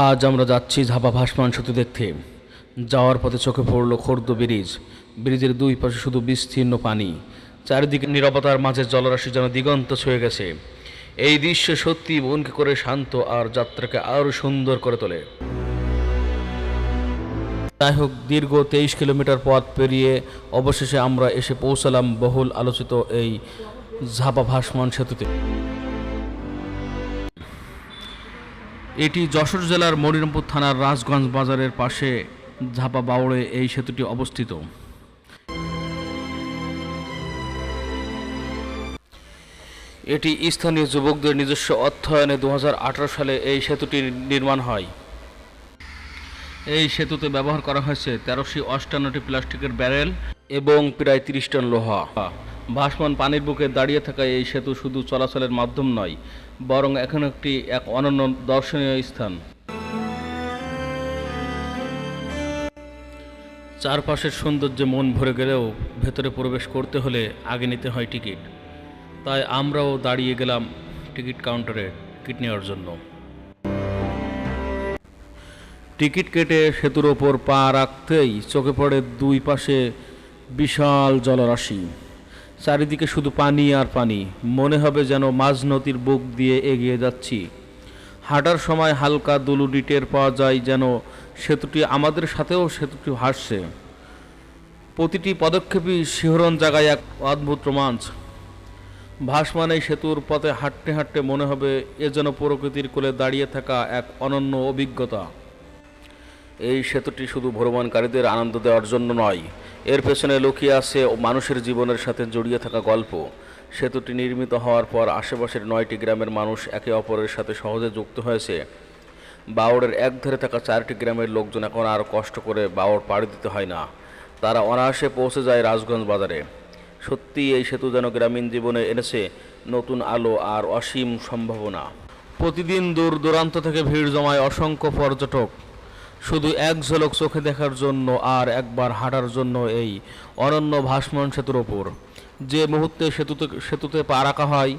আজ আমরা যাচ্ছি ঝাপা ভাসমান সেতু দেখতে। যাওয়ার পথে চোখে পড়ল খর্দ ব্রিজ। ব্রিজের দুই পাশে শুধু বিস্তীর্ণ পানি। চারিদিকে নিরবতার মাঝে জলরাশি যেন দিগন্ত ছুঁয়ে গেছে। এই দৃশ্য সত্যি মনকে করে শান্ত আর যাত্রাকে আরও সুন্দর করে তোলে। যাই হোক, দীর্ঘ তেইশ কিলোমিটার পথ পেরিয়ে অবশেষে আমরা এসে পৌঁছালাম বহুল আলোচিত এই ঝাপা ভাসমান সেতুতে। এটি যশোর জেলার মনিরামপুর থানার রাজগঞ্জ বাজারের পাশে ঝাপা বাউড়ে এই সেতুটি অবস্থিত। এটি স্থানীয় যুবকদের নিজস্ব অর্থায়নে দু হাজার আঠারো সালে এই সেতুটি নির্মাণ হয়। এই সেতুতে ব্যবহার করা হয়েছে তেরোশি অষ্টান্নটি প্লাস্টিকের ব্যারেল এবং প্রায় তিরিশ টন লোহা। ভাসমান পানির বুকে দাঁড়িয়ে থাকা এই সেতু শুধু চলাচলের মাধ্যম নয়, বরং এখন একটি এক অনন্য দর্শনীয় স্থান। চারপাশের সৌন্দর্যে মন ভরে গেলেও ভেতরে প্রবেশ করতে হলে আগে নিতে হয় টিকিট। তাই আমরাও দাঁড়িয়ে গেলাম টিকিট কাউন্টারে টিকিট নেওয়ার জন্য। টিকিট কেটে সেতুর ওপর পা রাখতেই চোখে পড়ে দুই পাশে বিশাল জলরাশি। চারিদিকে শুধু পানি আর পানি। মনে হবে যেন মাঝ নদীর বুক দিয়ে এগিয়ে যাচ্ছি। হাঁটার সময় হালকা দুলুডি টের পাওয়া যায় যেন সেতুটি আমাদের সাথেও সেতুটি হাসছে প্রতিটি পদক্ষেপই শিহরণ জাগায় এক অদ্ভুত রোমাঞ্চ। ভাসমান এই সেতুর পথে হাঁটতে হাঁটতে মনে হবে এ যেন প্রকৃতির কোলে দাঁড়িয়ে থাকা এক অনন্য অভিজ্ঞতা। এই সেতুটি শুধু ভ্রমণকারীদের আনন্দ দেওয়ার জন্য নয়, এর পেছনে লুকিয়ে আছে মানুষের জীবনের সাথে জড়িয়ে থাকা গল্প। সেতুটি নির্মিত হওয়ার পর আশেপাশের নয়টি গ্রামের মানুষ একে অপরের সাথে সহজে যুক্ত হয়েছে। বাওড়ের একধারে থাকা চারটি গ্রামের লোকজন এখন আর কষ্ট করে বাওড় পাড়ি দিতে হয় না। তারা অনায়াসে পৌঁছে যায় রাজগঞ্জ বাজারে। সত্যি এই সেতু যেন গ্রামীণ জীবনে এনেছে নতুন আলো আর অসীম সম্ভাবনা। প্রতিদিন দূর দূরান্ত থেকে ভিড় জমায় অসংখ্য পর্যটক। শুধু এক ঝলক চোখে দেখার জন্য আর একবার হাঁটার জন্য এই অনন্য ভাসমান সেতুর ওপর। যে মুহূর্তে সেতুতে সেতুতে পা রাখা হয়,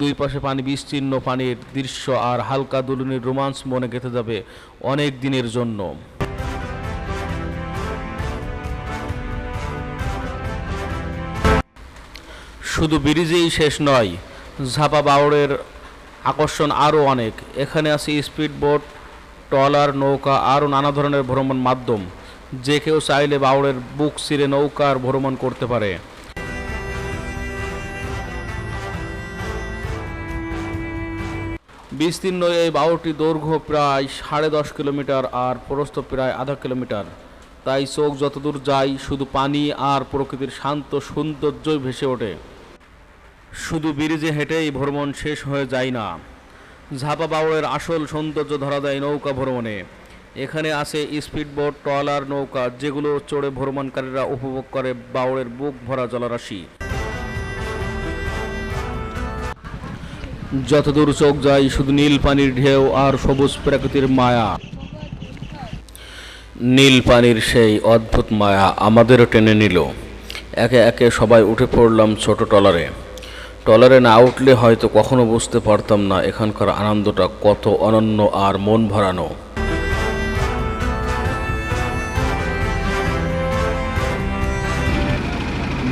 দুই পাশে পানি বিস্তীর্ণ পানির দৃশ্য আর হালকা দুলুনির রোমান্স মনে গেঁথে যাবে অনেক দিনের জন্য। শুধু ব্রিজেই শেষ নয়, ঝাপা বাউড়ের আকর্ষণ আরও অনেক। এখানে আছে স্পিড বোট ট্রলার, নৌকা আরও নানা ধরনের ভ্রমণ মাধ্যম যে কেউ চাইলে বাউড়ের বুক চিরে নৌকার ভ্রমণ করতে পারে। বিস্তীর্ণ এই বাউটি দৈর্ঘ্য প্রায় সাড়ে দশ কিলোমিটার আর প্রস্থ প্রায় আধা কিলোমিটার। তাই চোখ যতদূর যায়, শুধু পানি আর প্রকৃতির শান্ত সৌন্দর্যই ভেসে ওঠে। শুধু ব্রিজে হেঁটেই ভ্রমণ শেষ হয়ে যায় না। ঝাপা বাউড়ের আসল সৌন্দর্য ধরা দেয় নৌকা ভ্রমণে। এখানে আছে স্পিডবোট, ট্রলার, নৌকা, যেগুলো চড়ে ভ্রমণকারীরা উপভোগ করে বাউড়ের বুক ভরা জলরাশি। যতদূর চোখ যায়, শুধু নীল পানির ঢেউ আর সবুজ প্রকৃতির মায়া। নীল পানির সেই অদ্ভুত মায়া আমাদেরও টেনে নিল। একে একে সবাই উঠে পড়লাম ছোট টলারে টলারে না উঠলে হয়তো কখনো বুঝতে পারতাম না এখানকার আনন্দটা কত অনন্য আর মন ভরানো।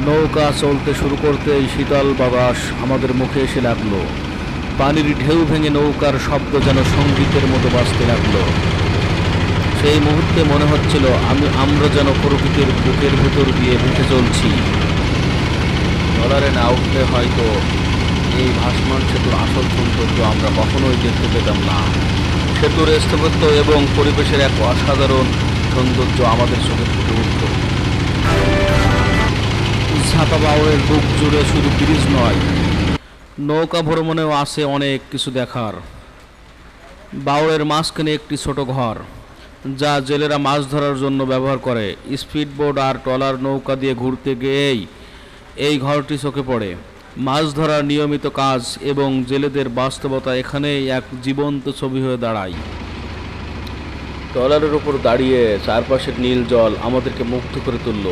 নৌকা চলতে শুরু করতেই শীতল বাতাস আমাদের মুখে এসে লাগল। পানির ঢেউ ভেঙে নৌকার শব্দ যেন সঙ্গীতের মতো বাঁচতে লাগল। সেই মুহূর্তে মনে হচ্ছিল আমি আমরা যেন প্রকৃতির বুকের ভেতর দিয়ে ভেসে চলছি। ডলারে না উঠলে হয়তো এই ভাসমান সেতুর আসল সৌন্দর্য আমরা কখনোই দেখতে পেতাম না। সেতুর স্থাপত্য এবং পরিবেশের এক অসাধারণ সৌন্দর্য আমাদের চোখে ফুটে উঠত। ঝাপা বাউরের বুক জুড়ে শুধু ব্রিজ নয়, নৌকা ভ্রমণেও আছে অনেক কিছু দেখার। বাউরের মাঝখানে একটি ছোট ঘর, যা জেলেরা মাছ ধরার জন্য ব্যবহার করে। স্পিডবোট আর ট্রলার নৌকা দিয়ে ঘুরতে গিয়েই এই ঘরটি চোখে পড়ে। মাছ ধরার নিয়মিত কাজ এবং জেলেদের বাস্তবতা এখানেই এক জীবন্ত ছবি হয়ে দাঁড়ায়। ট্রলারের উপর দাঁড়িয়ে চারপাশের নীল জল আমাদেরকে মুগ্ধ করে তুলল,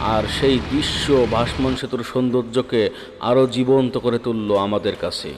আর সেই দৃশ্য ভাসমান সেতুর সৌন্দর্যকে আরও জীবন্ত করে তুলল আমাদের কাছে।